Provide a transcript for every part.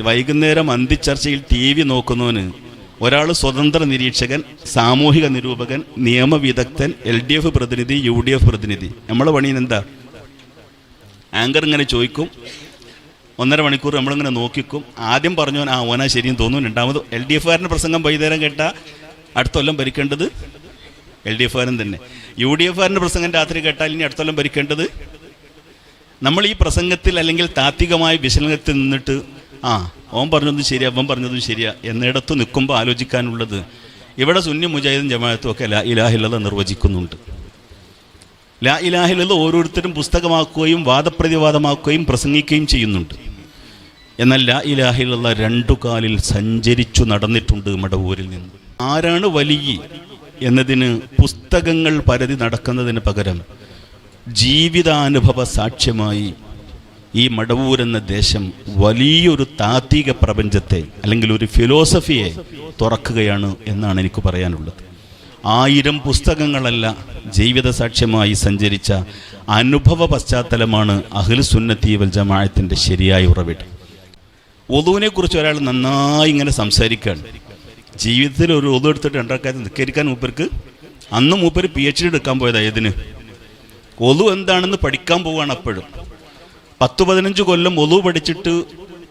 വൈകുന്നേരം അന്തിച്ചർച്ചയിൽ T V നോക്കുന്നവന് ഒരാൾ സ്വതന്ത്ര നിരീക്ഷകൻ സാമൂഹിക നിരൂപകൻ നിയമവിദഗ്ധൻ എൽ ഡി എഫ് പ്രതിനിധി യു ഡി എഫ് പ്രതിനിധി. നമ്മളെ പണിയിൽ എന്താ? ആങ്കർ ഇങ്ങനെ ചോദിക്കും. ഒന്നര മണിക്കൂർ നമ്മളിങ്ങനെ നോക്കിക്കും. ആദ്യം പറഞ്ഞവൻ ആ ഓനാ ശരിയും തോന്നുന്നു. രണ്ടാമത് എൽ ഡി എഫുകാരന്റെ പ്രസംഗം വൈകുന്നേരം കേട്ടാൽ അടുത്ത കൊല്ലം ഭരിക്കേണ്ടത്? എൽ ഡി എഫുകാരൻ തന്നെ. യു ഡി എഫുകാരന്റെ പ്രസംഗം രാത്രി കേട്ടാൽ ഇനി അടുത്ത കൊല്ലം ഭരിക്കേണ്ടത്? നമ്മൾ ഈ പ്രസംഗത്തിൽ അല്ലെങ്കിൽ താത്വികമായ വിശലനത്തിൽ നിന്നിട്ട് ആ ഓൻ പറഞ്ഞതും ശരിയാ അവൻ പറഞ്ഞതും ശരിയാ. എന്നിടത്ത് നിൽക്കുമ്പോൾ ആലോചിക്കാനുള്ളത് ഇവിടെ സുന്നി മുജാഹിദും ജമാഅത്തും ഒക്കെ ലാ ഇലാഹില്ലത നിർവചിക്കുന്നുണ്ട്. ലാ ഇലാഹില്ലത ഓരോരുത്തരും പുസ്തകമാക്കുകയും വാദപ്രതിവാദമാക്കുകയും പ്രസംഗിക്കുകയും ചെയ്യുന്നുണ്ട്. എന്നാൽ ലാ ഇലാഹിലുള്ള രണ്ടു കാലിൽ സഞ്ചരിച്ചു നടന്നിട്ടുണ്ട് മടവൂരിൽ നിന്ന്. ആരാണ് വലിയ എന്നതിന് പുസ്തകങ്ങൾ പരതി നടക്കുന്നതിന് പകരം ജീവിതാനുഭവ സാക്ഷ്യമായി ഈ മടവൂർ എന്ന ദേശം വലിയൊരു താത്വിക പ്രപഞ്ചത്തെ അല്ലെങ്കിൽ ഒരു ഫിലോസഫിയെ തുറക്കുകയാണ് എന്നാണ് എനിക്ക് പറയാനുള്ളത്. ആയിരം പുസ്തകങ്ങളല്ല ജീവിത സാക്ഷ്യമായി സഞ്ചരിച്ച അനുഭവ പശ്ചാത്തലമാണ് അഖിൽ സുന്നത്തി വൽ ജമാഅത്തിന്റെ ശരിയായ ഉറവിടം. ഒതുവിനെ കുറിച്ച് ഒരാൾ നന്നായി ഇങ്ങനെ സംസാരിക്കുകയാണ്. ജീവിതത്തിൽ ഒരു ഒതു എടുത്തിട്ട് രണ്ടാൾക്കാർ നിക്കരിക്കാൻ മൂപ്പർക്ക് അന്ന് മൂപ്പർ പി എച്ച് ഡി എടുക്കാൻ പോയതാണ് ഏതിന്? ഒതു എന്താണെന്ന് പഠിക്കാൻ പോവുകയാണ് അപ്പോഴും. പത്ത് പതിനഞ്ച് കൊല്ലം ഒതു പഠിച്ചിട്ട്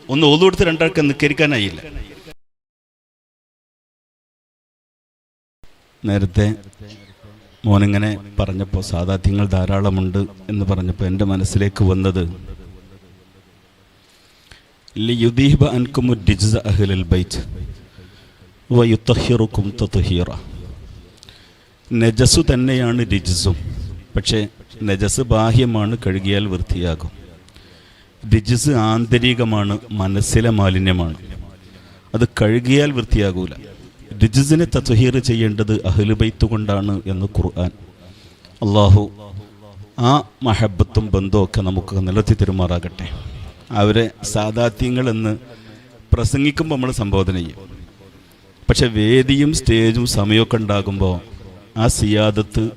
ഒന്ന് ഒതു എടുത്ത് രണ്ടാൾക്ക് നിക്കരിക്കാനായില്ല. നേരത്തെ മോനിങ്ങനെ പറഞ്ഞപ്പോൾ സാധാത്യങ്ങൾ ധാരാളമുണ്ട് എന്ന് പറഞ്ഞപ്പോൾ എന്റെ മനസ്സിലേക്ക് വന്നത് ലിയുദീബ അൻകുമു ഡിജ്സ അഹ്ലൽ ബൈറ്റ് വയുത്തഹിറുക്കും തത്തുഹീറ നജസ് തന്നെയാണ് രിജസും പക്ഷേ നജസ് ബാഹ്യമാണ് കഴുകിയാൽ വൃത്തിയാകും. രിജിസ് ആന്തരികമാണ് മനസ്സിലെ മാലിന്യമാണ്. അത് കഴുകിയാൽ വൃത്തിയാകൂല. രിജിസിനെ തത്വഹീർ ചെയ്യേണ്ടത് അഹ്ലുബൈത്ത് കൊണ്ടാണ് എന്ന് ഖുർആൻ. അള്ളാഹു ആ മഹബത്തും ബന്ധവും ഒക്കെ നമുക്ക് നിലത്തി തെരുമാറാകട്ടെ. അവരെ സാദാത്യങ്ങൾ എന്ന് പ്രസംഗിക്കുമ്പോൾ നമ്മൾ സംബോധന ചെയ്യും. പക്ഷെ വേദിയും സ്റ്റേജും സമയമൊക്കെ ഉണ്ടാകുമ്പോൾ ആ സിയാദത്ത്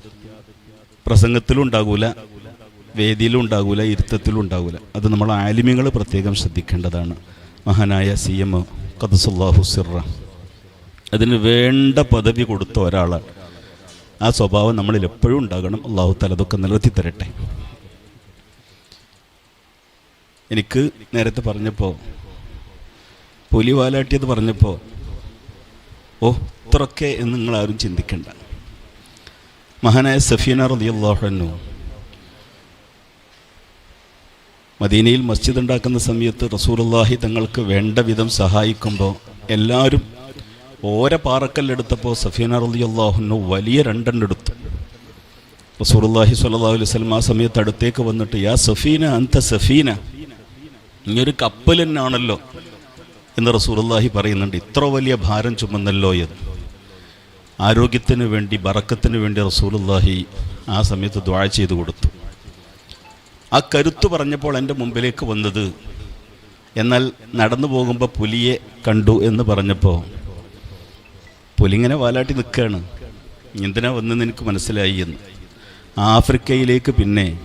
പ്രസംഗത്തിലും ഉണ്ടാകൂല വേദിയിലും ഉണ്ടാകില്ല ഇരുത്തത്തിലും ഉണ്ടാകില്ല അത് നമ്മൾ ആലിമ്യങ്ങൾ പ്രത്യേകം ശ്രദ്ധിക്കേണ്ടതാണ്. മഹാനായ സി എം കദസുല്ലാഹു സിറ അതിന് വേണ്ട പദവി കൊടുത്ത ഒരാളാണ്. ആ സ്വഭാവം നമ്മളിൽ എപ്പോഴും ഉണ്ടാകണം. അള്ളാഹു തലതൊക്കെ നിലർത്തി തരട്ടെ. എനിക്ക് നേരത്തെ പറഞ്ഞപ്പോൾ പുലി വാലാട്ടിയത് പറഞ്ഞപ്പോൾ ഓ ഇത്രയൊക്കെ എന്ന് നിങ്ങൾ ആരും ചിന്തിക്കണ്ട. മഹാനായ സഫീന റളിയല്ലാഹു മദീനയിൽ മസ്ജിദ് ഉണ്ടാക്കുന്ന സമയത്ത് റസൂലുള്ളാഹി തങ്ങൾക്ക് വേണ്ട വിധം സഹായിക്കുമ്പോൾ എല്ലാവരും ഓരോ പാറക്കല്ലെടുത്തപ്പോൾ സഫീന റളിയല്ലാഹുന്നു വലിയ രണ്ടെണ്ണം എടുത്തു. റസൂലുള്ളാഹി സ്വല്ലല്ലാഹു അലൈഹി വസല്ലം ആ സമയത്ത് അടുത്തേക്ക് വന്നിട്ട് യാ സഫീന അന്ത സഫീന നീ ഒരു കപ്പൽ തന്നെയാണല്ലോ എന്ന് റസൂലുള്ളാഹി പറയുന്നുണ്ട്. ഇത്ര വലിയ ഭാരം ചുമന്നല്ലോ എന്ന്. ആരോഗ്യത്തിന് വേണ്ടി ബറക്കത്തിന് വേണ്ടി റസൂലുള്ളാഹി ആ സമയത്ത് ദ്വാഴ ചെയ്തു കൊടുത്തു. ആ കരുത്ത് പറഞ്ഞപ്പോൾ എന്റെ മുമ്പിലേക്ക് വന്നത്. എന്നാൽ നടന്നു പോകുമ്പോൾ പുലിയെ കണ്ടു എന്ന് പറഞ്ഞപ്പോൾ പുലിങ്ങനെ വാലാട്ടി നിൽക്കുകയാണ്. എന്തിനാ വന്നെന്ന് എനിക്ക് മനസ്സിലായി എന്ന്. ആഫ്രിക്കയിലേക്ക് പിന്നെ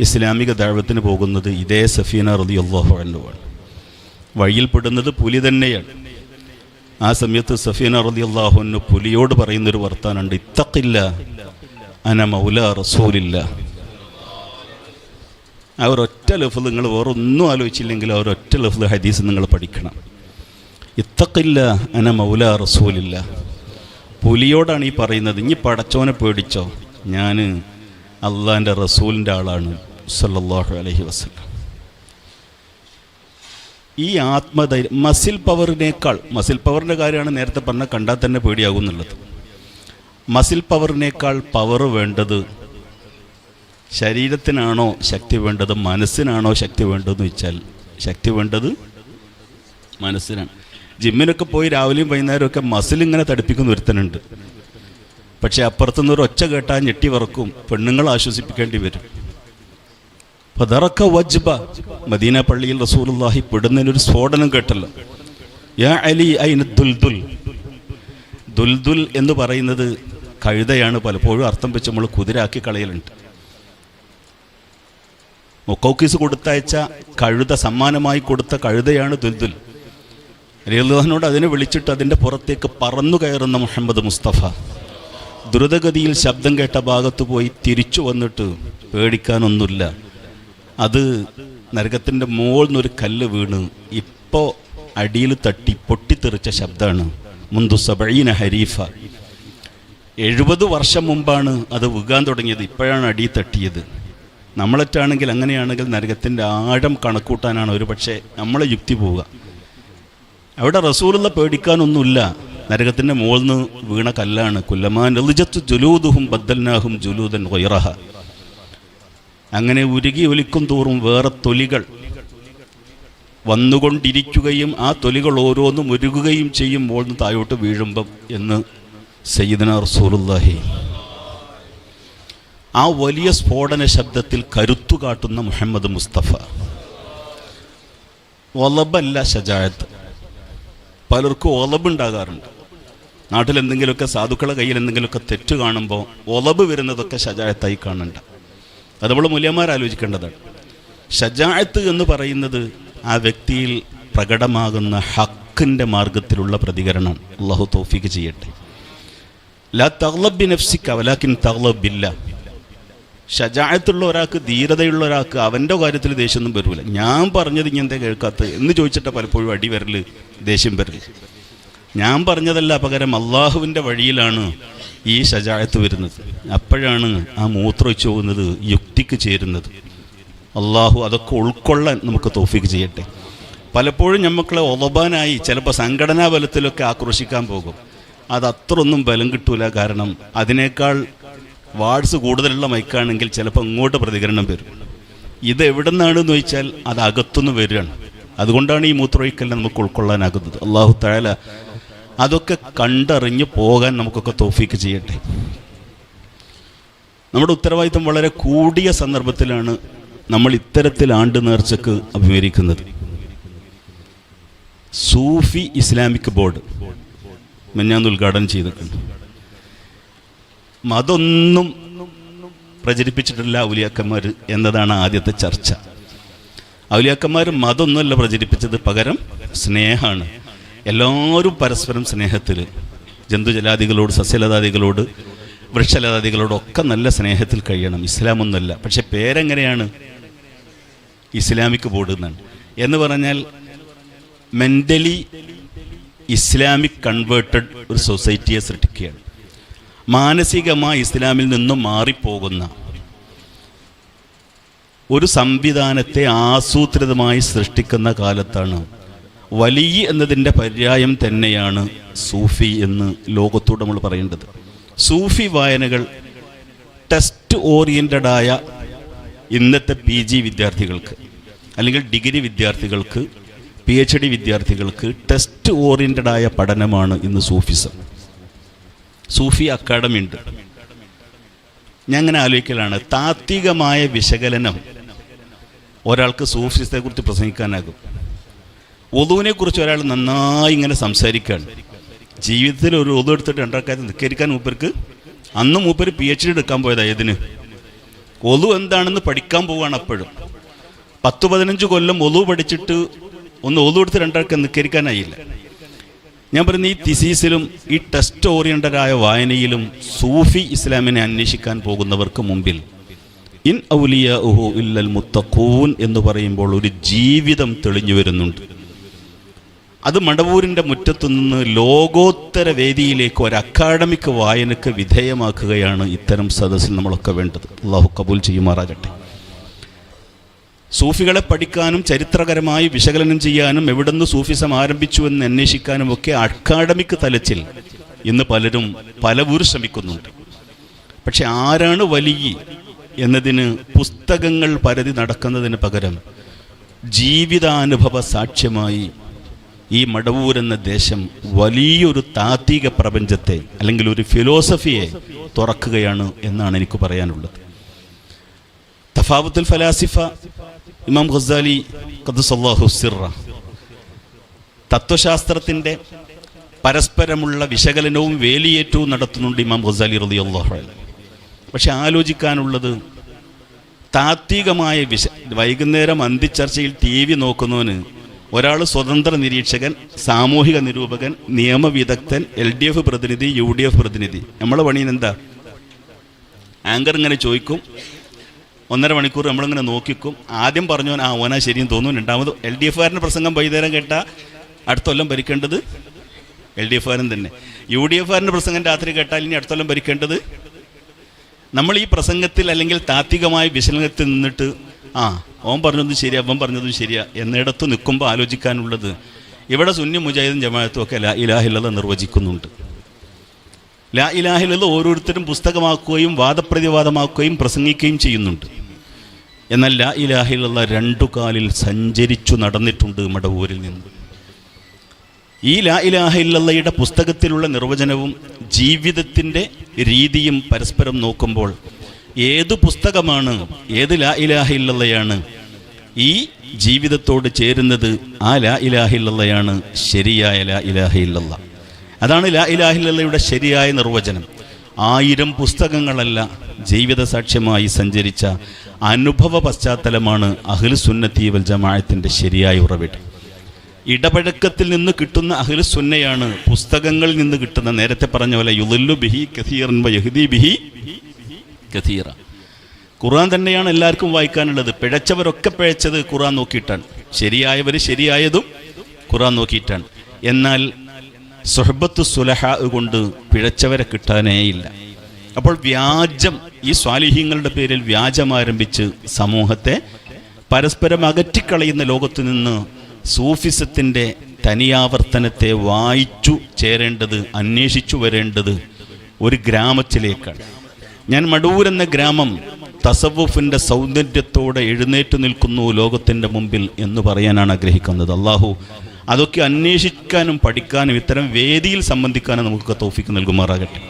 ഇസ്ലാമിക ദൈവത്തിന് പോകുന്നത് ഇതേ സഫീന റതി അള്ളാഹു വഴിയിൽ പെടുന്നത് പുലി തന്നെയാണ്. ആ സമയത്ത് സഫീന റതി അള്ളാഹുവിന് പുലിയോട് പറയുന്നൊരു വർത്താനുണ്ട് ഇത്തക്കില്ല അന മൗല റസൂലില്ല ആ ഒരൊറ്റ ലഫ്ല് നിങ്ങൾ വേറെ ഒന്നും ആലോചിച്ചില്ലെങ്കിൽ ആ ഒരൊറ്റ ലഫ്ല് ഹദീസ് നിങ്ങൾ പഠിക്കണം. ഇത്തക്കില്ല അന മൗല റസൂലില്ല. പുലിയോടാണ് ഈ പറയുന്നത് ഇനി പടച്ചോനെ പേടിച്ചോ? ഞാൻ അള്ളാന്റെ റസൂലിന്റെ ആളാണ്. സല്ലാഹു അലഹി വസ്ലം ഈ ആത്മധൈര്യം മസിൽ പവറിനേക്കാൾ മസിൽ പവറിന്റെ കാര്യമാണ് നേരത്തെ പറഞ്ഞ കണ്ടാൽ തന്നെ പേടിയാകും എന്നുള്ളത്. മസിൽ പവറിനേക്കാൾ പവർ വേണ്ടത് ശരീരത്തിനാണോ ശക്തി വേണ്ടത്? മനസ്സിനാണോ ശക്തി വേണ്ടതെന്ന് വെച്ചാൽ ശക്തി വേണ്ടത് മനസ്സിനാണ്. ജിമ്മിനൊക്കെ പോയി രാവിലെയും വൈകുന്നേരവും ഒക്കെ മസിൽ ഇങ്ങനെ തടിപ്പിക്കുന്ന ഒരുത്തനുണ്ട്. പക്ഷേ അപ്പുറത്തുനിന്ന് ഒരു ഒച്ച കേട്ടാൽ ഞെട്ടി വറക്കും. പെണ്ണുങ്ങൾ ആശ്വസിപ്പിക്കേണ്ടി വരും. പതറക്ക വജ്ബ. മദീന പള്ളിയിൽ റസൂലുള്ളാഹി പെടുന്നതിനൊരു സ്ഫോടനം കേട്ടല്ലോ. യാ അലി ഐന ദുൽദുൽ? ദുൽദുൽ എന്ന് പറയുന്നത് കഴുതയാണ് പലപ്പോഴും അർത്ഥം വെച്ച് നമ്മൾ കുതിരാക്കി കളയലുണ്ട്. മൊക്കോക്കീസ് കൊടുത്തയച്ച കഴുത സമ്മാനമായി കൊടുത്ത കഴുതയാണ് ദുൽദുൽ. റിയല്ലാഹിനോട് അതിനെ വിളിച്ചിട്ട് അതിന്റെ പുറത്തേക്ക് പറന്നു കയറുന്ന മുഹമ്മദ് മുസ്തഫ. ദ്രുതഗതിയിൽ ശബ്ദം കേട്ട ഭാഗത്ത് പോയി തിരിച്ചു വന്നിട്ട് പേടിക്കാനൊന്നുമില്ല. അത് നരകത്തിന്റെ മുകളിൽ കല്ല് വീണ് ഇപ്പോൾ അടിയിൽ തട്ടി പൊട്ടിത്തെറിച്ച ശബ്ദമാണ്. മുന്തു സബീന ഹരീഫ. എഴുപത് വർഷം മുമ്പാണ് അത് വീകാൻ തുടങ്ങിയത്. ഇപ്പോഴാണ് അടി തട്ടിയത്. നമ്മളറ്റാണെങ്കിൽ അങ്ങനെയാണെങ്കിൽ നരകത്തിന്റെ ആഴം കണക്കൂട്ടാനാണ് ഒരു പക്ഷേ നമ്മളെ യുക്തി പോവുക. അവിടെ റസൂലുള്ള പേടിക്കാനൊന്നുമില്ല. നരകത്തിന്റെ മുകളിൽ നിന്ന് വീണ കല്ലാണ്. കുല്ലമാൻ റിജത്ത് ജുലൂദുഹും ബദ്ദൽനാഹും ജുലൂദൻ വൈറഹ അങ്ങനെ ഉരുകി ഒലിക്കും തോറും വേറെ തൊലികൾ വന്നുകൊണ്ടിരിക്കുകയും ആ തൊലികൾ ഓരോന്നും ഉരുകുകയും ചെയ്യുമ്പോൾ താഴോട്ട് വീഴുമ്പം എന്ന് സയ്യിദന റസൂലുള്ളാഹി ആ വലിയ സ്ഫോടന ശബ്ദത്തിൽ കരുത്തു കാട്ടുന്ന മുഹമ്മദ് മുസ്തഫ. ഒലബല്ല ഷജായത്ത്. പലർക്കും ഒലബുണ്ടാകാറുണ്ട് നാട്ടിൽ എന്തെങ്കിലുമൊക്കെ സാധുക്കളെ കയ്യിൽ എന്തെങ്കിലുമൊക്കെ തെറ്റ് കാണുമ്പോൾ ഒലബ് വരുന്നതൊക്കെ ഷജായത്തായി കാണണ്ട. അത് നമ്മൾ മൂല്യന്മാർ ആലോചിക്കേണ്ടതാണ്. ഷജായത്ത് എന്ന് പറയുന്നത് ആ വ്യക്തിയിൽ പ്രകടമാകുന്ന ഹക്കിന്റെ മാർഗത്തിലുള്ള പ്രതികരണം. അള്ളാഹു തോഫിക്ക് ചെയ്യട്ടെ. ലാ തഗ്ലബ് നഫ്സിക്ക വലാക്കിൻ തഗ്ലബില്ല ഷജായത്തുള്ള ഒരാൾക്ക് ധീരതയുള്ള ഒരാൾക്ക് അവന്റെ കാര്യത്തിൽ ദേഷ്യമൊന്നും വരൂല. ഞാൻ പറഞ്ഞത് ഇങ്ങനത്തെ കേൾക്കാത്ത എന്ന് ചോദിച്ചിട്ട് പലപ്പോഴും അടി വരൽ ദേഷ്യം വരൽ. ഞാൻ പറഞ്ഞതല്ല പകരം അള്ളാഹുവിന്റെ വഴിയിലാണ് ഈ ഷജായത്ത് വരുന്നത്. അപ്പോഴാണ് ആ മൂത്രം വെച്ച് പോകുന്നത് യുക്തിക്ക് ചേരുന്നത്. അള്ളാഹു അതൊക്കെ ഉൾക്കൊള്ളാൻ നമുക്ക് തോഫിക്ക് ചെയ്യട്ടെ. പലപ്പോഴും നമ്മളെ ഒളബാനായി ചിലപ്പോൾ സംഘടനാ ബലത്തിലൊക്കെ ആക്രോശിക്കാൻ പോകും. അത് അത്രയൊന്നും ബലം കിട്ടൂല കാരണം അതിനേക്കാൾ വാർഡ്സ് കൂടുതലുള്ള മൈക്കാണെങ്കിൽ ചിലപ്പോൾ ഇങ്ങോട്ട് പ്രതികരണം വരും. ഇത് എവിടെ നിന്നാണെന്ന് ചോദിച്ചാൽ അത് അകത്തുനിന്ന് വരികയാണ്. അതുകൊണ്ടാണ് ഈ മൂത്രമൊഴിക്കലിനെ നമുക്ക് ഉൾക്കൊള്ളാനാകുന്നത്. അള്ളാഹു താല അതൊക്കെ കണ്ടറിഞ്ഞ് പോകാൻ നമുക്കൊക്കെ തോഫീക്ക് ചെയ്യട്ടെ. നമ്മുടെ ഉത്തരവാദിത്വം വളരെ കൂടിയ സന്ദർഭത്തിലാണ് നമ്മൾ ഇത്തരത്തിൽ ആണ്ട് നേർച്ചക്ക് അഭിമുഖീകരിക്കുന്നത്. സൂഫി ഇസ്ലാമിക് ബോർഡ് മെഞ്ഞാന്ന് ഉദ്ഘാടനം ചെയ്തിട്ടുണ്ട്. മതൊന്നും പ്രചരിപ്പിച്ചിട്ടില്ല ഔലിയാക്കന്മാർ എന്നതാണ് ആദ്യത്തെ ചർച്ച. ഔലിയാക്കന്മാർ മതൊന്നുമല്ല പ്രചരിപ്പിച്ചത് പകരം സ്നേഹമാണ്. എല്ലാവരും പരസ്പരം സ്നേഹത്തിൽ ജന്തുജലാദികളോട് സസ്യലതാദികളോട് വൃക്ഷലതാദികളോടൊക്കെ നല്ല സ്നേഹത്തിൽ കഴിയണം. ഇസ്ലാമൊന്നുമല്ല. പക്ഷെ പേരെങ്ങനെയാണ്? ഇസ്ലാമിക് ബോർഡ് എന്നാണ്. എന്ന് പറഞ്ഞാൽ മെന്റലി ഇസ്ലാമിക് കൺവേർട്ടഡ് ഒരു സൊസൈറ്റിയെ സൃഷ്ടിക്കുകയാണ്. മാനസികമായി ഇസ്ലാമിൽ നിന്നും മാറിപ്പോകുന്ന ഒരു സംവിധാനത്തെ ആസൂത്രിതമായി സൃഷ്ടിക്കുന്ന കാലത്താണ് വലിയ എന്നതിന്റെ പര്യായം തന്നെയാണ് സൂഫി എന്ന് ലോകത്തോട് നമ്മൾ പറയേണ്ടത്. സൂഫി വായനകൾ ടെസ്റ്റ് ഓറിയന്റഡായ ഇന്നത്തെ പി ജി വിദ്യാർത്ഥികൾക്ക് അല്ലെങ്കിൽ ഡിഗ്രി വിദ്യാർത്ഥികൾക്ക് പി എച്ച് ഡി വിദ്യാർത്ഥികൾക്ക് ടെസ്റ്റ് ഓറിയന്റഡായ പഠനമാണ് ഇന്ന് സൂഫിസം. സൂഫി അക്കാഡമി ഉണ്ട്. ഞാൻ അങ്ങനെ ആലോചിക്കലാണ്. താത്വികമായ വിശകലനം ഒരാൾക്ക് സൂഫിസത്തെ കുറിച്ച് പ്രസംഗിക്കാനാകും. ഒതുവിനെ കുറിച്ച് ഒരാൾ നന്നായി ഇങ്ങനെ സംസാരിക്കുകയാണ് ജീവിതത്തിൽ ഒരു ഒതു എടുത്തിട്ട് രണ്ടാൾക്കാരെ നിൽക്കരിക്കാൻ മൂപ്പർക്ക് അന്ന് മൂപ്പര് പി എച്ച് ഡി എടുക്കാൻ പോയതാ ഏതിന്? ഒതു എന്താണെന്ന് പഠിക്കാൻ പോവുകയാണ് അപ്പോഴും. പത്ത് പതിനഞ്ച് കൊല്ലം ഒതു പഠിച്ചിട്ട് ഒന്ന് ഒതു എടുത്ത് രണ്ടാൾക്ക് നിൽക്കരിക്കാനായില്ല ഞാൻ പറയുന്ന ഈ തിസീസിലും ഈ ടെസ്റ്റ് ഓറിയന്റഡായ വായനയിലും സൂഫി ഇസ്ലാമിനെ അന്വേഷിക്കാൻ പോകുന്നവർക്ക് മുമ്പിൽ ഇൻ ഔലിയ ഉഹു ഇല്ലൽ മുത്തഖൂൻ എന്ന് പറയുമ്പോൾ ഒരു ജീവിതം തെളിഞ്ഞു വരുന്നുണ്ട്. അത് മടവൂരിന്റെ മുറ്റത്തു നിന്ന് ലോകോത്തര വേദിയിലേക്ക് ഒരു അക്കാഡമിക് വായനക്ക് വിധേയമാക്കുകയാണ് ഇത്തരം സദസ്സിൽ നമ്മളൊക്കെ വേണ്ടത്. അള്ളാഹു കബൂൽ ചെയ്യുമാറാകട്ടെ. സൂഫികളെ പഠിക്കാനും ചരിത്രകരമായി വിശകലനം ചെയ്യാനും എവിടുന്ന് സൂഫിസം ആരംഭിച്ചു എന്ന് അന്വേഷിക്കാനും ഒക്കെ അക്കാഡമിക് തലത്തിൽ ഇന്ന് പലരും പലവൂർ ശ്രമിക്കുന്നുണ്ട്. പക്ഷെ ആരാണ് വലിയ എന്നതിന് പുസ്തകങ്ങൾ പരതി നടക്കുന്നതിന് പകരം ജീവിതാനുഭവ സാക്ഷ്യമായി ഈ മടവൂർ എന്ന ദേശം വലിയൊരു താത്വിക പ്രപഞ്ചത്തെ അല്ലെങ്കിൽ ഒരു ഫിലോസഫിയെ തുറക്കുകയാണ് എന്നാണ് എനിക്ക് പറയാനുള്ളത്. തഫാവുത്തുൽ ഫലാസിഫ ഇമാം ഖസാലി ഖദ്സല്ലാഹു സിറ തത്വശാസ്ത്രത്തിന്റെ പരസ്പരമുള്ള വിശകലനവും വേലിയേറ്റവും നടത്തുന്നുണ്ട് ഇമാം ഖസാലി അൻഹു. പക്ഷെ ആലോചിക്കാനുള്ളത് താത്വികമായ വിശ വൈകുന്നേരം അന്തിച്ചർച്ചയിൽ ടി വി നോക്കുന്നവന് ഒരാൾ സ്വതന്ത്ര നിരീക്ഷകൻ സാമൂഹിക നിരൂപകൻ നിയമവിദഗ്ധൻ എൽ ഡി എഫ് പ്രതിനിധി യു ഡി എഫ് പ്രതിനിധി. നമ്മളെ പണിയിൽ എന്താ ആങ്കർ ഇങ്ങനെ ചോദിക്കും ഒന്നര മണിക്കൂർ നമ്മളിങ്ങനെ നോക്കിക്കും. ആദ്യം പറഞ്ഞു ആ ഓനാ ശരിയും തോന്നുന്നു. രണ്ടാമത് എൽ ഡി എഫുകാരന്റെ പ്രസംഗം വൈകുന്നേരം കേട്ട അടുത്ത കൊല്ലം ഭരിക്കേണ്ടത്? എൽ ഡി എഫുകാരൻ തന്നെ. യു ഡി എഫുകാരന്റെ പ്രസംഗം രാത്രി കേട്ടാൽ ഇനി അടുത്ത കൊല്ലം ഭരിക്കേണ്ടത്? നമ്മൾ ഈ പ്രസംഗത്തിൽ അല്ലെങ്കിൽ താത്വികമായ വിശലനത്തിൽ നിന്നിട്ട് ആ ഓൻ പറഞ്ഞതും ശരിയാ അവൻ പറഞ്ഞതും ശരിയാ എന്നിടത്ത് നിൽക്കുമ്പോൾ ആലോചിക്കാനുള്ളത് ഇവിടെ സുന്നി മുജാഹിദും ജമാഅത്തും ഒക്കെ ലാ ഇലാഹില്ലത നിർവചിക്കുന്നുണ്ട്. ലാ ഇലാഹില്ലത ഓരോരുത്തരും പുസ്തകമാക്കുകയും വാദപ്രതിവാദമാക്കുകയും പ്രസംഗിക്കുകയും ചെയ്യുന്നുണ്ട്. എന്നാൽ ലാ ഇലാഹിലുള്ള രണ്ടു കാലിൽ സഞ്ചരിച്ചു നടന്നിട്ടുണ്ട് മടവൂരിൽ നിന്ന്. ഈ ലാ ഇലാഹില്ലയുടെ പുസ്തകത്തിലുള്ള നിർവചനവും ജീവിതത്തിന്റെ രീതിയും പരസ്പരം നോക്കുമ്പോൾ ഏത് പുസ്തകമാണ് ഏത് ലാ ഇലാഹില്ലയാണ് ഈ ജീവിതത്തോട് ചേരുന്നത് ആ ലാ ഇലാഹില്ലയാണ് ശരിയായ ലാ ഇലാഹില്ല അതാണ് ലാ ഇലാഹില്ലയുടെ ശരിയായ നിർവചനം. ആയിരം പുസ്തകങ്ങളല്ല ജീവിത സാക്ഷ്യമായി സഞ്ചരിച്ച അനുഭവ പശ്ചാത്തലമാണ് അഖിൽ സുന്നത്തി വൽ ജമാഅത്തിന്റെ ശരിയായ ഉറവിടം. ഇടപഴക്കത്തിൽ നിന്ന് കിട്ടുന്ന അഖിൽ സുന്നയാണ് പുസ്തകങ്ങളിൽ നിന്ന് കിട്ടുന്ന നേരത്തെ പറഞ്ഞ പോലെ യുദല്ലു ബിഹി കഥീറൻ യഹ്ദി ബിഹി കഥീറ ഖുർആൻ തന്നെയാണ് എല്ലാവർക്കും വായിക്കാനുള്ളത്. പിഴച്ചവരൊക്കെ പിഴച്ചത് ഖുർആൻ നോക്കിയിട്ടാണ്. ശരിയായവർ ശരിയായതും ഖുർആൻ നോക്കിയിട്ടാണ്. എന്നാൽ സുഹബത്ത് സുലഹ കൊണ്ട് പിഴച്ചവരെ കിട്ടാനേയില്ല അപ്പോൾ വ്യാജം ഈ സ്വാലിഹ്യങ്ങളുടെ പേരിൽ വ്യാജം ആരംഭിച്ച് സമൂഹത്തെ പരസ്പരം അകറ്റിക്കളയുന്ന ലോകത്ത് നിന്ന് സൂഫിസത്തിന്റെ തനിയാവർത്തനത്തെ വായിച്ചു ചേരേണ്ടത് അന്വേഷിച്ചു വരേണ്ടത് ഒരു ഗ്രാമത്തിലേക്കാണ്. ഞാൻ മടൂർ എന്ന ഗ്രാമം തസവുഫിന്റെ സൗന്ദര്യത്തോടെ എഴുന്നേറ്റ് നിൽക്കുന്നു ലോകത്തിന്റെ മുമ്പിൽ എന്ന് പറയാനാണ് ആഗ്രഹിക്കുന്നത്. അള്ളാഹു അതൊക്കെ അന്വേഷിക്കാനും പഠിക്കാനും ഇത്തരം വേദിയിൽ സംബന്ധിക്കാനും നമുക്ക് തോഫിക്ക് നൽകുമാറാകട്ടെ.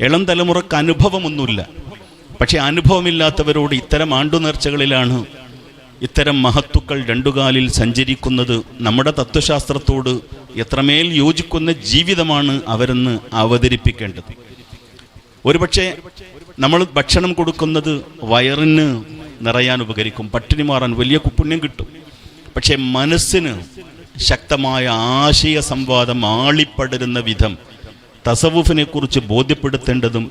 ഇളം തലമുറയ്ക്ക് അനുഭവമൊന്നുമില്ല. പക്ഷേ അനുഭവമില്ലാത്തവരോട് ഇത്തരം ആണ്ടുനേർച്ചകളിലാണ് ഇത്തരം മഹത്തുക്കൾ രണ്ടുകാലിൽ സഞ്ചരിക്കുന്നത് നമ്മുടെ തത്വശാസ്ത്രത്തോട് എത്രമേൽ യോജിക്കുന്ന ജീവിതമാണ് അവരെന്ന് അവതരിപ്പിക്കേണ്ടത്. ഒരുപക്ഷെ നമ്മൾ ഭക്ഷണം കൊടുക്കുന്നത് വയറിന് നിറയാൻ ഉപകരിക്കും പട്ടിണി മാറാൻ വലിയ പുണ്യം കിട്ടും. പക്ഷേ മനസ്സിന് ശക്തമായ ആശയ സംവാദം ആളിപ്പടരുന്ന വിധം തസവുഫിനെ കുറിച്ച് ബോധ്യപ്പെടുത്തേണ്ടതും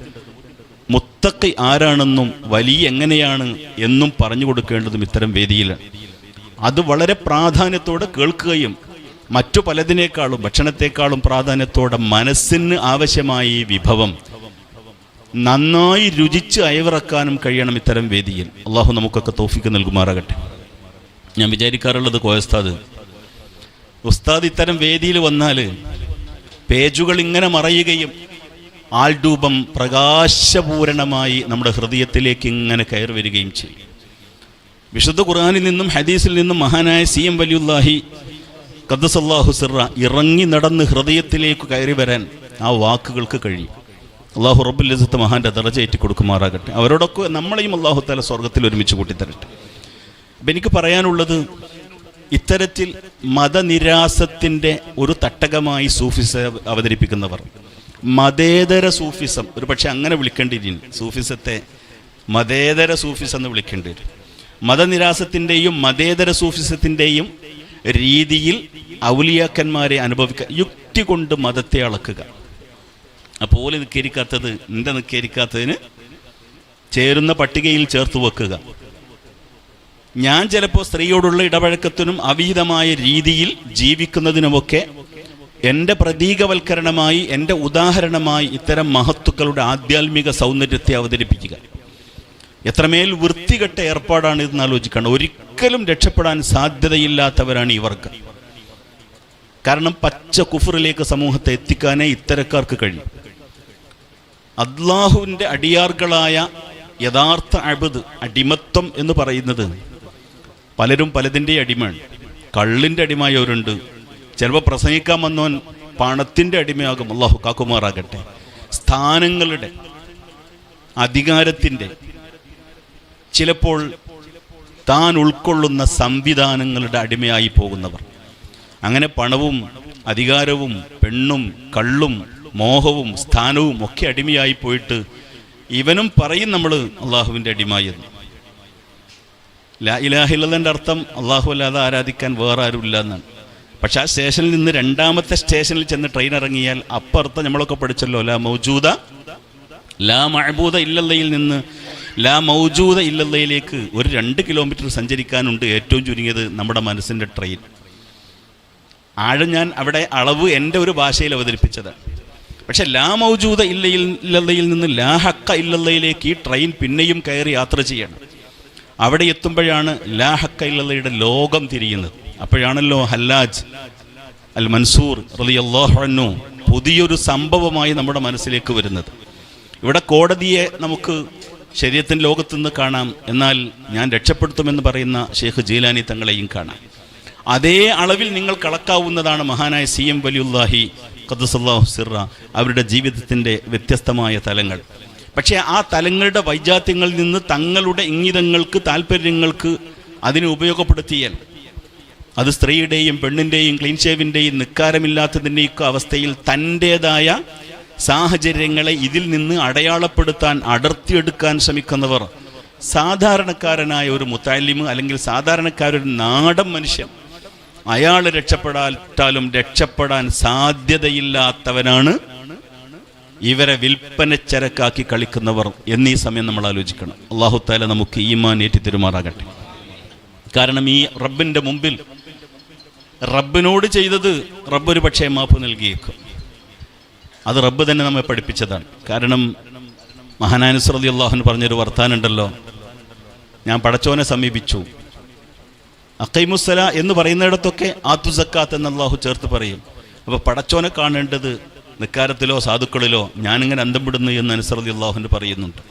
മുത്തക്കി ആരാണെന്നും വലിയ എങ്ങനെയാണ് എന്നും പറഞ്ഞു കൊടുക്കേണ്ടതും ഇത്തരം വേദിയിലാണ്. അത് വളരെ പ്രാധാന്യത്തോടെ കേൾക്കുകയും മറ്റു പലതിനേക്കാളും ഭക്ഷണത്തെക്കാളും പ്രാധാന്യത്തോടെ മനസ്സിന് ആവശ്യമായ ഈ വിഭവം നന്നായി രുചിച്ച് അയവിറക്കാനും കഴിയണം ഇത്തരം വേദിയിൽ. അള്ളാഹു നമുക്കൊക്കെ തോഫിക്ക് നൽകുമാറാകട്ടെ. ഞാൻ വിചാരിക്കാറുള്ളത് കോയസ്താദ്. ഉസ്താദ് ഇത്തരം വേദിയിൽ വന്നാൽ പേജുകൾ ഇങ്ങനെ മറയുകയും ആൾരൂപം പ്രകാശപൂരണമായി നമ്മുടെ ഹൃദയത്തിലേക്ക് ഇങ്ങനെ കയറി വരികയും ചെയ്യും. വിശുദ്ധ ഖുർആാനിൽ നിന്നും ഹദീസിൽ നിന്നും മഹാനായ സി എം വലിയുല്ലാഹി കദ്സല്ലാഹു സിറ ഇറങ്ങി നടന്ന് ഹൃദയത്തിലേക്ക് കയറി വരാൻ ആ വാക്കുകൾക്ക് കഴിയും. അള്ളാഹു റബ്ബുലിസത്ത് മഹാന്റെ ദറജയേറ്റി കൊടുക്കുമാറാകട്ടെ. അവരോടൊക്കെ നമ്മളെയും അള്ളാഹു താല സ്വർഗത്തിൽ ഒരുമിച്ച് കൂട്ടിത്തരട്ടെ. അപ്പം എനിക്ക് പറയാനുള്ളത് ഇത്തരത്തിൽ മതനിരാസത്തിന്റെ ഒരു തട്ടകമായി സൂഫിസ അവതരിപ്പിക്കുന്നവർ. മതേതര സൂഫിസം ഒരു പക്ഷെ അങ്ങനെ വിളിക്കേണ്ടിരിക്കും സൂഫിസത്തെ മതേതര സൂഫിസം എന്ന് വിളിക്കേണ്ടി വരും മതനിരാസത്തിന്റെയും മതേതര സൂഫിസത്തിന്റെയും രീതിയിൽ ഔലിയാക്കന്മാരെ അനുഭവിക്കുക യുക്തി കൊണ്ട് മതത്തെ അളക്കുക. അപ്പോൾ നിൽക്കരിക്കാത്തത് നിന്റെ നിൽക്കരിക്കാത്തതിന് ചേരുന്ന പട്ടികയിൽ ചേർത്ത് വെക്കുക. ഞാൻ ചിലപ്പോൾ സ്ത്രീയോടുള്ള ഇടപഴക്കത്തിനും അവീതമായ രീതിയിൽ ജീവിക്കുന്നതിനുമൊക്കെ എന്റെ പ്രതീകവൽക്കരണമായി എന്റെ ഉദാഹരണമായി ഇത്തരം മഹത്തുക്കളുടെ ആധ്യാത്മിക സൗന്ദര്യത്തെ അവതരിപ്പിക്കുക. എത്രമേൽ വൃത്തികെട്ട ഏർപ്പാടാണ് ഇതെന്ന് ആലോചിക്കണം. ഒരിക്കലും രക്ഷപ്പെടാൻ സാധ്യതയില്ലാത്തവരാണ് ഇവർക്ക് കാരണം പച്ച കുഫറിലേക്ക് സമൂഹത്തെ എത്തിക്കാനേ ഇത്തരക്കാർക്ക് കഴിയും. അള്ളാഹുവിന്റെ അടിയാർകളായ യഥാർത്ഥ അഴുത് അടിമത്വം എന്ന് പറയുന്നത് പലരും പലതിന്റെ അടിമയാണ്. കള്ളിന്റെ അടിമയവരുണ്ട് ചിലപ്പോൾ പ്രസംഗിക്കാൻ വന്നവൻ പണത്തിന്റെ അടിമയാകും. അള്ളാഹു കാക്കുമാറാകട്ടെ. സ്ഥാനങ്ങളുടെ അധികാരത്തിന്റെ ചിലപ്പോൾ താൻ ഉൾക്കൊള്ളുന്ന സംവിധാനങ്ങളുടെ അടിമയായി പോകുന്നവർ. അങ്ങനെ പണവും അധികാരവും പെണ്ണും കള്ളും മോഹവും സ്ഥാനവും ഒക്കെ അടിമയായി പോയിട്ട് ഇവനും പറയും നമ്മൾ അള്ളാഹുവിന്റെ അടിമയെന്ന് ലാ ഇലാഹില്ലതിന്റെ അർത്ഥം അള്ളാഹു അല്ലാതെ ആരാധിക്കാൻ വേറെ ആരുമില്ല എന്നാണ് പക്ഷെ ആ സ്റ്റേഷനിൽ നിന്ന് രണ്ടാമത്തെ സ്റ്റേഷനിൽ ചെന്ന് ട്രെയിൻ ഇറങ്ങിയാൽ അപ്പുറത്ത് നമ്മളൊക്കെ പഠിച്ചല്ലോ ലാ മൗജൂദ ലാ മഹബൂദ ഇല്ലല്ലയിൽ നിന്ന് ലാ മൗജൂദ ഇല്ലല്ലയിലേക്ക് ഒരു രണ്ട് കിലോമീറ്റർ സഞ്ചരിക്കാനുണ്ട് ഏറ്റവും ചുരുങ്ങിയത് നമ്മുടെ മനസ്സിന്റെ ട്രെയിൻ. ആഴം ഞാൻ അവിടെ അളവ് എന്റെ ഒരു ഭാഷയിൽ അവതരിപ്പിച്ചതാണ്. പക്ഷെ ലാ മൗജൂദ ഇല്ലയിൽ ഇല്ലല്ലയിൽ നിന്ന് ലാ ഹക്ക ഇല്ലല്ലയിലേക്ക് ഈ ട്രെയിൻ പിന്നെയും കയറി യാത്ര ചെയ്യണം. അവിടെ എത്തുമ്പോഴാണ് ലാഹക്കൈലയുടെ ലോകം തിരിയുന്നത്. അപ്പോഴാണല്ലോ ഹല്ലാജ് അൽ മൻസൂർ റളിയല്ലാഹു അൻഹു പുതിയൊരു സംഭവമായി നമ്മുടെ മനസ്സിലേക്ക് വരുന്നത്. ഇവിടെ കോടതിയെ നമുക്ക് ശരീരത്തിന്റെ ലോകത്തു നിന്ന് കാണാം. എന്നാൽ ഞാൻ രക്ഷപ്പെടുത്തുമെന്ന് പറയുന്ന ഷെയ്ഖ് ജീലാനി തങ്ങളെയും കാണാം. അതേ അളവിൽ നിങ്ങൾ കളക്കാവുന്നതാണ് മഹാനായ സി എം വലിയുല്ലാഹി ഖദ്സല്ലാഹു സിറ അവരുടെ ജീവിതത്തിന്റെ വ്യത്യസ്തമായ തലങ്ങൾ. പക്ഷേ ആ തലങ്ങളുടെ വൈജാത്യങ്ങളിൽ നിന്ന് തങ്ങളുടെ ഇംഗിതങ്ങൾക്ക് താല്പര്യങ്ങൾക്ക് അതിനെ ഉപയോഗപ്പെടുത്തിയാൽ അത് സ്ത്രീയുടെയും പെണ്ണിന്റെയും ക്ലീൻ ഷേവിന്റെയും നിക്കാരമില്ലാത്തതിന്റെയൊക്കെ അവസ്ഥയിൽ തന്റേതായ സാഹചര്യങ്ങളെ ഇതിൽ നിന്ന് അടയാളപ്പെടുത്താൻ അടർത്തിയെടുക്കാൻ ശ്രമിക്കുന്നവർ സാധാരണക്കാരനായ ഒരു മുത്താലിമ് അല്ലെങ്കിൽ സാധാരണക്കാരൊരു നാടൻ മനുഷ്യൻ അയാൾ രക്ഷപ്പെടാറ്റാലും രക്ഷപ്പെടാൻ സാധ്യതയില്ലാത്തവനാണ് ഇവരെ വിൽപ്പന ചരക്കാക്കി കളിക്കുന്നവർ എന്നീ സമയം നമ്മൾ ആലോചിക്കണം. അള്ളാഹു താല നമുക്ക് ഈമാൻ ഏറ്റി തെരുമാറാകട്ടെ. കാരണം ഈ റബ്ബിന്റെ മുമ്പിൽ റബ്ബിനോട് ചെയ്തത് റബ്ബ് പക്ഷേ മാപ്പ് നൽകിയേക്കും. അത് റബ്ബ് തന്നെ നമ്മെ പഠിപ്പിച്ചതാണ്. കാരണം മഹാനാനുസ്രതി അള്ളാഹുന് പറഞ്ഞൊരു വർത്താനുണ്ടല്ലോ. ഞാൻ പടച്ചോനെ സമീപിച്ചു. അക്കൈമുസ്സല എന്ന് പറയുന്നിടത്തൊക്കെ ആത്തുസക്കാത്ത് എന്ന് അള്ളാഹു ചേർത്ത് പറയും. അപ്പോൾ പടച്ചോനെ കാണേണ്ടത് നിക്കാരത്തിലോ സാധുക്കളിലോ ഞാനിങ്ങനെ അന്തം വിടുന്നു എന്ന് അനുസൃതി അള്ളാഹുവിന്റെ പറയുന്നുണ്ട്.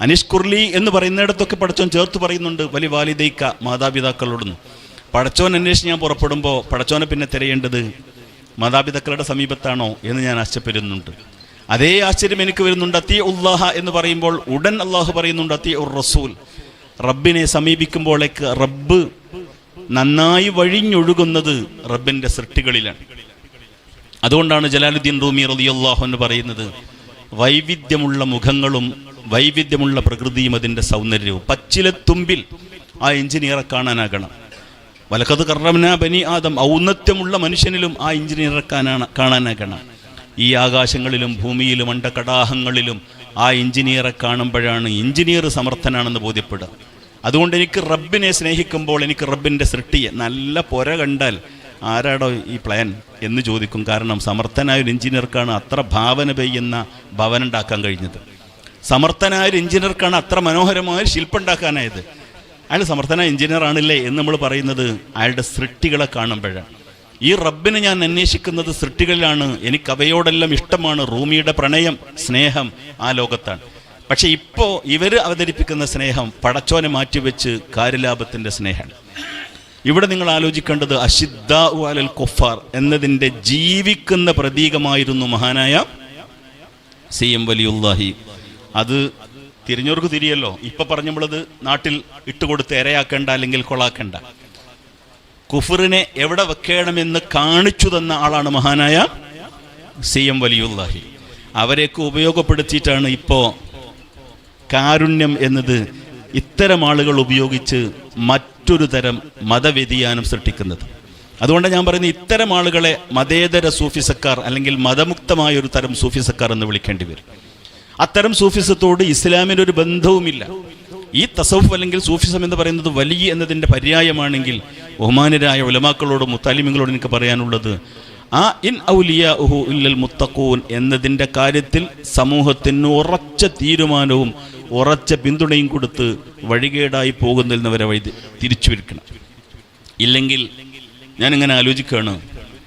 അനിഷ്കുർലി എന്ന് പറയുന്നിടത്തൊക്കെ പടച്ചോൻ ചേർത്ത് പറയുന്നുണ്ട് വലിയ വാലിദൈക്ക മാതാപിതാക്കളോടൊന്നും. പടച്ചോൻ അന്വേഷിച്ച് ഞാൻ പുറപ്പെടുമ്പോൾ പടച്ചോനെ പിന്നെ തിരയേണ്ടത് മാതാപിതാക്കളുടെ സമീപത്താണോ എന്ന് ഞാൻ ആശ്ചര്യപ്പെടുന്നുണ്ട്. അതേ ആശ്ചര്യം എനിക്ക് വരുന്നുണ്ട് അത്തി ഉല്ലാഹ എന്ന് പറയുമ്പോൾ ഉടൻ അള്ളാഹു പറയുന്നുണ്ട് അത്തി ഉർ റസൂൽ. റബ്ബിനെ സമീപിക്കുമ്പോഴേക്ക് റബ്ബ് നന്നായി വഴിഞ്ഞൊഴുകുന്നത് റബ്ബിന്റെ സൃഷ്ടികളിലാണ്. അതുകൊണ്ടാണ് ജലാലുദ്ദീൻ റൂമി റളിയല്ലാഹു എന്ന് പറയുന്നത് വൈവിധ്യമുള്ള മുഖങ്ങളും വൈവിധ്യമുള്ള പ്രകൃതിയും അതിന്റെ സൗന്ദര്യവും. പച്ചിലത്തുമ്പിൽ ആ എഞ്ചിനീയറെ കാണാനാകണം. വലക്കത് കറമന ബനി ആദം ഔന്നത്യമുള്ള മനുഷ്യനിലും ആ എഞ്ചിനീയറെ കാണാൻ കാണാനാകണം. ഈ ആകാശങ്ങളിലും ഭൂമിയിലും അണ്ടകടാഹങ്ങളിലും ആ എഞ്ചിനീയറെ കാണുമ്പോഴാണ് എഞ്ചിനീയർ സമർത്ഥനാണെന്ന് ബോധ്യപ്പെടുക. അതുകൊണ്ട് എനിക്ക് റബ്ബിനെ സ്നേഹിക്കുമ്പോൾ എനിക്ക് റബ്ബിന്റെ സൃഷ്ടിയെ നല്ല പൊര കണ്ടാൽ ആരാടോ ഈ പ്ലാൻ എന്ന് ചോദിക്കും. കാരണം സമർത്ഥനായ ഒരു എഞ്ചിനീയർക്കാണ് അത്ര ഭാവന പെയ്യുന്ന ഭവനം ഉണ്ടാക്കാൻ കഴിഞ്ഞത്. സമർത്ഥനായ ഒരു എഞ്ചിനീയർക്കാണ് അത്ര മനോഹരമായ ശില്പം ഉണ്ടാക്കാനായത്. അയാൾ സമർത്ഥനായ എഞ്ചിനീയർ ആണില്ലേ എന്ന് നമ്മൾ പറയുന്നത് അയാളുടെ സൃഷ്ടികളെ കാണുമ്പോഴാണ്. ഈ റബ്ബിനെ ഞാൻ അന്വേഷിക്കുന്നത് സൃഷ്ടികളിലാണ്. എനിക്ക് അവയോടെല്ലാം ഇഷ്ടമാണ്. റൂമിയുടെ പ്രണയം സ്നേഹം ആ ലോകത്താണ്. പക്ഷെ ഇപ്പോൾ ഇവർ അവതരിപ്പിക്കുന്ന സ്നേഹം പടച്ചോനെ മാറ്റിവെച്ച് കാര്യലാഭത്തിന്റെ സ്നേഹമാണ്. ഇവിടെ നിങ്ങൾ ആലോചിക്കേണ്ടത് അഷിദ്ദ അലൽ കൊഫാർ എന്നതിന്റെ ജീവിക്കുന്ന പ്രതീകമായിരുന്നു മഹാനായ സി എം വലിയുല്ലാഹി അത് തിരിഞ്ഞവർക്ക് തിരിയല്ലോ. ഇപ്പൊ പറഞ്ഞപ്പോഴത് നാട്ടിൽ ഇട്ടുകൊടുത്ത് ഇരയാക്കേണ്ട അല്ലെങ്കിൽ കൊളാക്കേണ്ട. കുഫറിനെ എവിടെ വെക്കണമെന്ന് കാണിച്ചു തന്ന ആളാണ് മഹാനായ സി എം വലിയുല്ലാഹി അവരെയൊക്കെ ഉപയോഗപ്പെടുത്തിയിട്ടാണ് ഇപ്പോ കാരുണ്യം എന്നത് ഇത്തരം ആളുകൾ ഉപയോഗിച്ച് മറ്റൊരു തരം മതവ്യതിയാനം സൃഷ്ടിക്കുന്നത്. അതുകൊണ്ട് ഞാൻ പറയുന്നത് ഇത്തരം ആളുകളെ മതേതര സൂഫിസക്കാർ അല്ലെങ്കിൽ മതമുക്തമായ ഒരു തരം സൂഫിസക്കാർ എന്ന് വിളിക്കേണ്ടി വരും. അത്തരം സൂഫിസത്തോട് ഇസ്ലാമിന് ഒരു ബന്ധവുമില്ല. ഈ തസവുഫ് അല്ലെങ്കിൽ സൂഫിസം എന്ന് പറയുന്നത് വലിയ എന്നതിന്റെ പര്യായമാണെങ്കിൽ ബഹുമാനരായ ഉലമാക്കളോടും മുത്താലിമികളോടും എനിക്ക് പറയാനുള്ളത് ആ ഇൻ ഔലിയ ഉഹു ഇല്ലൽ മുത്തക്കൂൻ എന്നതിന്റെ കാര്യത്തിൽ സമൂഹത്തിന് ഉറച്ച തീരുമാനവും ഉറച്ച പിന്തുണയും കൊടുത്ത് വഴികേടായി പോകുന്നതിൽ നിന്ന് വഴി തിരിച്ചു വിൽക്കണം. ഇല്ലെങ്കിൽ ഞാനിങ്ങനെ ആലോചിക്കുകയാണ്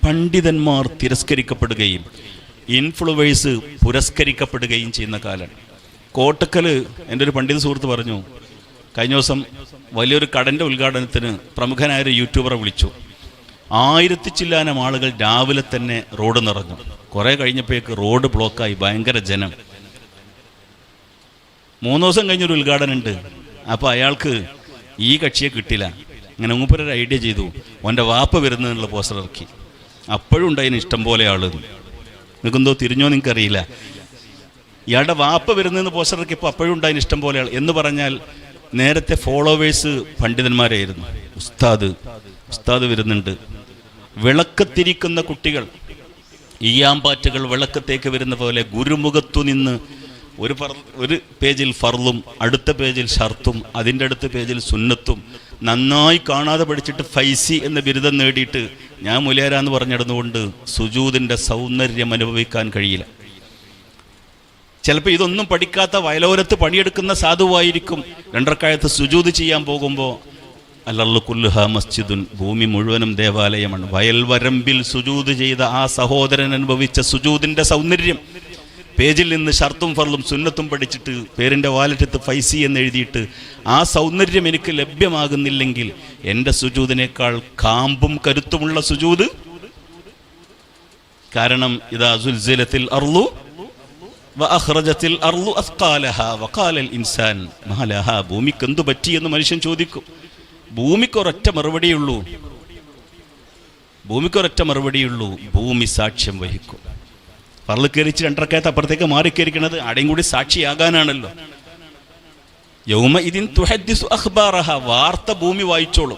പണ്ഡിതന്മാർ തിരസ്കരിക്കപ്പെടുകയും ഇൻഫ്ലുവേഴ്സ് പുരസ്കരിക്കപ്പെടുകയും ചെയ്യുന്ന കാലം. കോട്ടക്കൽ എന്റെ ഒരു പണ്ഡിത സുഹൃത്ത് പറഞ്ഞു കഴിഞ്ഞ ദിവസം വലിയൊരു കടന്റെ ഉദ്ഘാടനത്തിന് പ്രമുഖനായ ഒരു യൂട്യൂബറെ വിളിച്ചു. ആയിരത്തി ചില്ലാനം ആളുകൾ രാവിലെ തന്നെ റോഡ് നിറഞ്ഞു. കുറേ കഴിഞ്ഞപ്പോഴേക്ക് റോഡ് ബ്ലോക്കായി ഭയങ്കര ജനം. മൂന്ന് ദിവസം കഴിഞ്ഞൊരു ഉദ്ഘാടനം ഉണ്ട്. അപ്പോൾ അയാൾക്ക് ഈ കക്ഷിയെ കിട്ടില്ല. അങ്ങനെ മൂപ്പരൊരു ഐഡിയ ചെയ്തു. ഓന്റെ വാപ്പ വരുന്നതിനുള്ള പോസ്റ്റർ ഇറക്കി. അപ്പോഴും ഉണ്ടായിന് ഇഷ്ടം പോലെ ആൾ. നിങ്ങൾക്കെന്തോ തിരിഞ്ഞോ നിങ്ങൾക്ക് അറിയില്ല. ഇയാളുടെ വാപ്പ വരുന്നതെന്ന് പോസ്റ്റർ ഇറക്കിയപ്പോൾ അപ്പോഴും ഉണ്ടായിന് ഇഷ്ടം പോലെ ആൾ എന്ന് പറഞ്ഞാൽ നേരത്തെ ഫോളോവേഴ്സ് പണ്ഡിതന്മാരായിരുന്നു. ഉസ്താദ്. ഉസ്താദ് വരുന്നുണ്ട്. വിളക്കത്തിരിക്കുന്ന കുട്ടികൾ ഈയാമ്പാറ്റുകൾ വിളക്കത്തേക്ക് വരുന്ന പോലെ ഗുരുമുഖത്തു നിന്ന് ഒരു ഫർ ഒരു പേജിൽ ഫർളും അടുത്ത പേജിൽ ഷർത്തും അതിന്റെ അടുത്ത പേജിൽ സുന്നത്തും നന്നായി കാണാതെ പഠിച്ചിട്ട് ഫൈസി എന്ന ബിരുദം നേടിയിട്ട് ഞാൻ മുലേരാന്ന് പറഞ്ഞിടന്നുകൊണ്ട് സുജൂതിന്റെ സൗന്ദര്യം അനുഭവിക്കാൻ കഴിയില്ല. ചിലപ്പോൾ ഇതൊന്നും പഠിക്കാത്ത വയലോരത്ത് പണിയെടുക്കുന്ന സാധുവായിരിക്കും. രണ്ടരക്കാലത്ത് സുജൂത് ചെയ്യാൻ പോകുമ്പോൾ അല്ലല്ലു കുല്ലുഹ മസ്ജിദുൻ. ഭൂമി മുഴുവനും ദേവാലയമാണ്. വയൽവരമ്പിൽ സുജൂത് ചെയ്ത ആ സഹോദരൻ അനുഭവിച്ച സുജൂതിന്റെ സൗന്ദര്യം. പേജിൽ നിന്ന് ഷർത്തും ഫർളും സുന്നത്തും പഠിച്ചിട്ട് പേരിന്റെ വാലറ്റത്ത് ഫൈസി എന്ന് എഴുതിയിട്ട് ആ സൗന്ദര്യം എനിക്ക് ലഭ്യമാകുന്നില്ലെങ്കിൽ എന്റെ സുജൂതിനേക്കാൾ കാമ്പും കരുത്തുമുള്ള സുജൂത്? കാരണം ഇതാ സുൽസിലത്തിൽ അർലു അഹ്റജത്തിൽ അർലു അസ്കാലഹ വക്കാലൽ ഇൻസാൻ മഹലഹ ഭൂമിക്ക് എന്തു പറ്റി എന്ന് മനുഷ്യൻ ചോദിക്കും. ഭൂമിക്ക് ഒരൊറ്റ മറുപടിയുള്ളൂ. ഭൂമിക്ക് ഒരൊറ്റ മറുപടിയുള്ളൂ. ഭൂമി സാക്ഷ്യം വഹിക്കും. പറൾ കയറിച്ച് രണ്ടരക്കകത്ത് അപ്പുറത്തേക്ക് മാറിക്കയറിക്കണത് ആടെയും കൂടി സാക്ഷിയാകാനാണല്ലോ. യൗമ ഇതിൻ തുഹദ്ദിസു അഖ്ബാറഹ വാർത്ത ഭൂമി വായിച്ചോളും.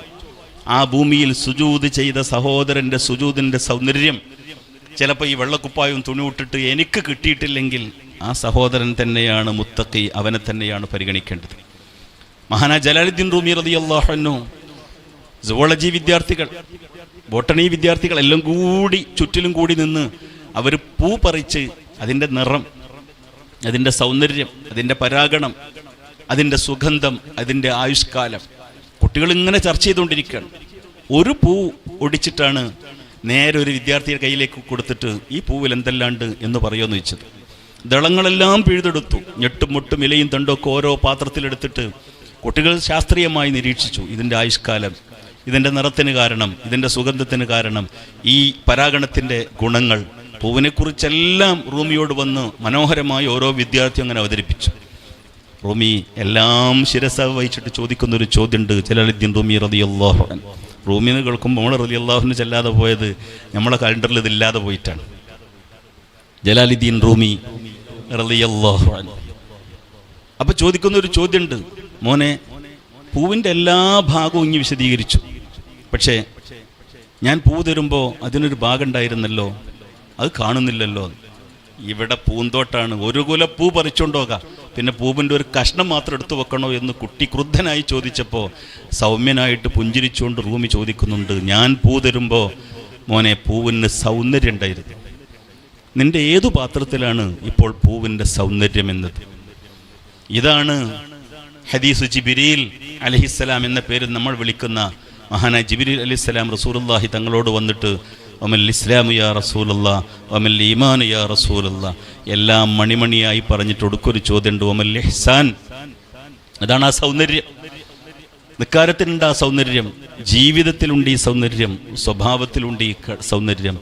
ആ ഭൂമിയിൽ സുജൂത് ചെയ്ത സഹോദരന്റെ സുജൂതിന്റെ സൗന്ദര്യം ചിലപ്പോൾ ഈ വെള്ളക്കുപ്പായും തുണി വിട്ടിട്ട് എനിക്ക് കിട്ടിയിട്ടില്ലെങ്കിൽ ആ സഹോദരൻ തന്നെയാണ് മുത്തക്കി അവനെ തന്നെയാണ് പരിഗണിക്കേണ്ടത്. മഹാന ജലാലുദ്ദീൻ റൂമി റതി അള്ളാഹു സുവോളജി വിദ്യാർത്ഥികൾ ബോട്ടണി വിദ്യാർത്ഥികൾ എല്ലാം കൂടി ചുറ്റിലും കൂടി നിന്ന് അവർ പൂ പറിച്ച് അതിന്റെ നിറം അതിന്റെ സൗന്ദര്യം അതിന്റെ പരാഗണം അതിന്റെ സുഗന്ധം അതിന്റെ ആയുഷ്കാലം കുട്ടികൾ ഇങ്ങനെ ചർച്ച ചെയ്തുകൊണ്ടിരിക്കുകയാണ്. ഒരു പൂ ഒടിച്ചിട്ടാണ് നേരെ ഒരു വിദ്യാർത്ഥിയുടെ കയ്യിലേക്ക് കൊടുത്തിട്ട് ഈ പൂവിൽ എന്തെല്ലാണ്ട് എന്ന് പറയുമെന്ന് വെച്ചത്. ദളങ്ങളെല്ലാം പിഴുതെടുത്തു. ഞെട്ടും മുട്ടും ഇലയും തണ്ടൊക്കെ ഓരോ പാത്രത്തിലെടുത്തിട്ട് കുട്ടികൾ ശാസ്ത്രീയമായി നിരീക്ഷിച്ചു. ഇതിന്റെ ആയുഷ്കാലം ഇതിന്റെ നിറത്തിന് കാരണം ഇതിന്റെ സുഗന്ധത്തിന് കാരണം ഈ പരാഗണത്തിന്റെ ഗുണങ്ങൾ പൂവിനെക്കുറിച്ചെല്ലാം റൂമിയോട് വന്ന് മനോഹരമായി ഓരോ വിദ്യാർത്ഥി അങ്ങനെ അവതരിപ്പിച്ചു. റൂമി എല്ലാം ശിരസ വഹിച്ചിട്ട് ചോദിക്കുന്ന ഒരു ചോദ്യമുണ്ട്. ജലാലുദ്ദീൻ റൂമി റതി അള്ളാഹു റൂമിന്ന് കേൾക്കുമ്പോൾ നമ്മൾ റതി അള്ളാഹുവിന് ചെല്ലാതെ പോയത് നമ്മളെ കലണ്ടറിൽ ഇതില്ലാതെ പോയിട്ടാണ്. ജലാലുദ്ദീൻ റൂമി റതി അള്ളാഹു അപ്പൊ ചോദിക്കുന്ന ഒരു ചോദ്യമുണ്ട്. മോനെ പൂവിന്റെ എല്ലാ ഭാഗവും ഇങ്ങി വിശദീകരിച്ചു. പക്ഷേ ഞാൻ പൂ തരുമ്പോൾ അതിനൊരു ഭാഗം ഉണ്ടായിരുന്നല്ലോ അത് കാണുന്നില്ലല്ലോ. ഇവിടെ പൂന്തോട്ടാണ്. ഒരു കുല പൂ പറിച്ചുകൊണ്ടോകാം പിന്നെ പൂവിന്റെ ഒരു കഷ്ണം മാത്രം എടുത്തു വെക്കണോ എന്ന് കുട്ടി ക്രുദ്ധനായി ചോദിച്ചപ്പോൾ സൗമ്യനായിട്ട് പുഞ്ചിരിച്ചുകൊണ്ട് റൂമി ചോദിക്കുന്നുണ്ട് ഞാൻ പൂ തരുമ്പോൾ മോനെ പൂവിന് സൗന്ദര്യം ഉണ്ടായിരുന്നു. നിന്റെ ഏതു പാത്രത്തിലാണ് ഇപ്പോൾ പൂവിന്റെ സൗന്ദര്യം എന്നത്? ഇതാണ് ഹദീസ് ജിബിരിൽ അലഹിസ്സലാം എന്ന പേരിൽ നമ്മൾ വിളിക്കുന്ന മഹാനായ ജിബിരിൽ അലിസ്സലാം റസൂലുള്ളാഹി തങ്ങളോട് വന്നിട്ട് ഒമൽ ഇസ്ലാമു യാ റസൂലല്ല ഒമൽ ഈമാനു യാ റസൂലല്ല എല്ലാം മണിമണിയായി പറഞ്ഞിട്ട് ഒടുക്കൊരു ചോദ്യമുണ്ട് ഒമൽ ഇഹ്സാൻ? അതാണ് ആ സൗന്ദര്യം. നിക്കാരത്തിനുണ്ട് ആ സൗന്ദര്യം ജീവിതത്തിലുണ്ട് ഈ സൗന്ദര്യം സ്വഭാവത്തിലുണ്ട് ഈ സൗന്ദര്യം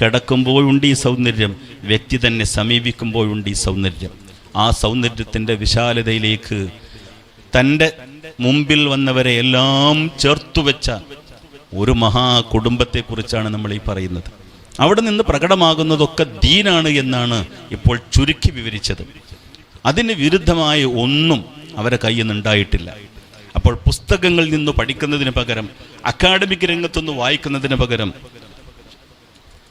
കിടക്കുമ്പോഴുണ്ട് ഈ സൗന്ദര്യം വ്യക്തി തന്നെ സമീപിക്കുമ്പോഴുണ്ട് ഈ സൗന്ദര്യം. ആ സൗന്ദര്യത്തിന്റെ വിശാലതയിലേക്ക് തന്റെ മുമ്പിൽ വന്നവരെ എല്ലാം ചേർത്തു വെച്ച ഒരു മഹാ കുടുംബത്തെക്കുറിച്ചാണ് നമ്മൾ ഈ പറയുന്നത്. അവിടെ നിന്ന് പ്രകടമാകുന്നതൊക്കെ ദീനാണ് എന്നാണ് ഇപ്പോൾ ചുരുക്കി വിവരിച്ചത്. അതിന് വിരുദ്ധമായ ഒന്നും അവരെ കയ്യിൽ നിന്നുണ്ടായിട്ടില്ല അപ്പോൾ പുസ്തകങ്ങളിൽ നിന്ന് പഠിക്കുന്നതിന് പകരം അക്കാഡമിക് രംഗത്തുനിന്ന് വായിക്കുന്നതിന് പകരം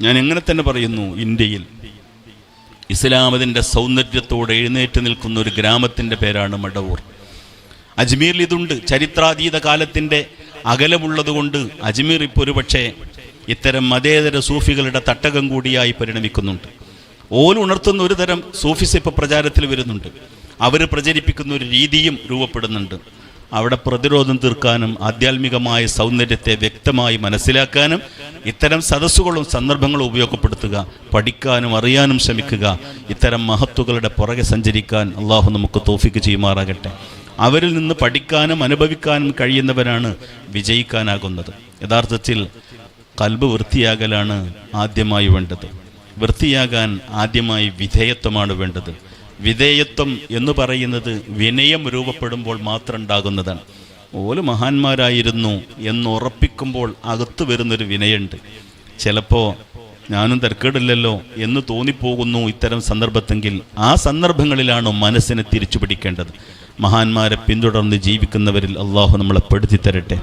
ഞാൻ എങ്ങനെ തന്നെ പറയുന്നു ഇന്ത്യയിൽ ഇസ്ലാമതിന്റെ സൗന്ദര്യത്തോടെ എഴുന്നേറ്റ് നിൽക്കുന്ന ഒരു ഗ്രാമത്തിന്റെ പേരാണ് മടവൂർ. അജ്മീറിൽ ഇതുണ്ട്. ചരിത്രാതീത കാലത്തിന്റെ അകലമുള്ളതുകൊണ്ട് അജ്മീർ ഇപ്പോൾ ഒരു പക്ഷേ ഇത്തരം മതേതര സൂഫികളുടെ തട്ടകം കൂടിയായി പരിണമിക്കുന്നുണ്ട്. ഓൽ ഉണർത്തുന്ന ഒരു തരം സൂഫിസ് ഇപ്പോൾ പ്രചാരത്തിൽ വരുന്നുണ്ട്. അവർ പ്രചരിപ്പിക്കുന്ന ഒരു രീതിയും രൂപപ്പെടുന്നുണ്ട്. അവിടെ പ്രതിരോധം തീർക്കാനും ആധ്യാത്മികമായ സൗന്ദര്യത്തെ വ്യക്തമായി മനസ്സിലാക്കാനും ഇത്തരം സദസ്സുകളും സന്ദർഭങ്ങളും ഉപയോഗപ്പെടുത്തുക പഠിക്കാനും അറിയാനും ശ്രമിക്കുക ഇത്തരം മഹത്തുക്കളുടെ പുറകെ സഞ്ചരിക്കാൻ അള്ളാഹു നമുക്ക് തോഫിക്ക് ചെയ്യുമാറാകട്ടെ. അവരിൽ നിന്ന് പഠിക്കാനും അനുഭവിക്കാനും കഴിയുന്നവരാണ് വിജയിക്കാനാകുന്നത്. യഥാർത്ഥത്തിൽ കൽബ് വൃത്തിയാകലാണ് ആദ്യമായി വേണ്ടത്. വൃത്തിയാകാൻ ആദ്യമായി വിധേയത്വമാണ് വേണ്ടത്. വിധേയത്വം എന്ന് പറയുന്നത് വിനയം രൂപപ്പെടുമ്പോൾ മാത്രം ഉണ്ടാകുന്നതാണ് ഓൽ മഹാന്മാരായിരുന്നു എന്ന് ഉറപ്പിക്കുമ്പോൾ അകത്തു വരുന്നൊരു വിനയുണ്ട് ചിലപ്പോൾ ഞാനും തിരക്കേടില്ലല്ലോ എന്ന് തോന്നിപ്പോകുന്നു ഇത്തരം സന്ദർഭത്തെങ്കിൽ ആ സന്ദർഭങ്ങളിലാണ് മനസ്സിനെ തിരിച്ചു പിടിക്കേണ്ടത് മഹാന്മാരെ പിന്തുടർന്ന് ജീവിക്കുന്നവരിൽ അള്ളാഹു നമ്മളെ പെടുത്തി തരട്ടെ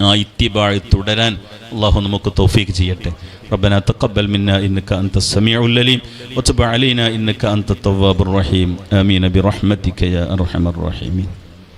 ആ ഇത്തിബാഴ് തുടരാൻ അള്ളാഹു നമുക്ക് തൗഫീക്ക് ചെയ്യട്ടെ ربنا تقبل منا إنك أنت السميع العليم وتب علينا إنك أنت التواب الرحيم آمين برحمتك يا أرحم الراحمين